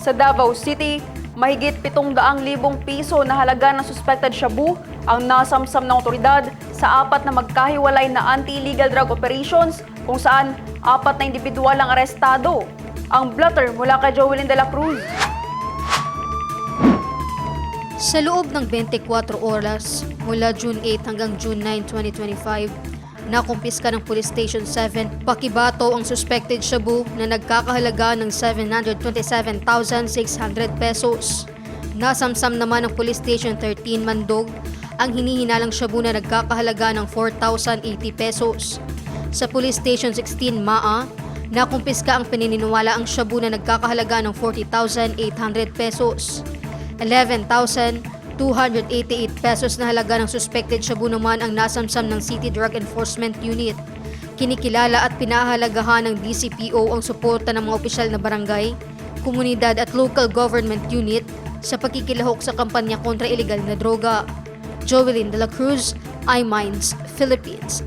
Sa Davao City, mahigit 700,000 piso na halaga ng suspected shabu ang nasamsam ng otoridad sa apat na magkahiwalay na anti-illegal drug operations kung saan apat na individual ang arestado. Ang blotter mula kay Joelyn de la Cruz. Sa loob ng 24 oras mula June 8 hanggang June 9, 2025, nakumpiska ng Police Station 7 Pakibato ang suspected shabu na nagkakahalaga ng 727,600 pesos. Nasamsam naman ng Police Station 13 Mandog ang hinihinalang shabu na nagkakahalaga ng 4,080 pesos. Sa Police Station 16 Maa, nakumpiska ang pininiwala ang shabu na nagkakahalaga ng 40,800 pesos. 11,288 pesos na halaga ng suspected shabu naman ang nasamsam ng City Drug Enforcement Unit. Kinikilala at pinahalagahan ng DCPO ang suporta ng mga opisyal na barangay, komunidad at local government unit sa pagkikilahok sa kampanya kontra illegal na droga. Jovelyn de la Cruz, iMinds, Philippines.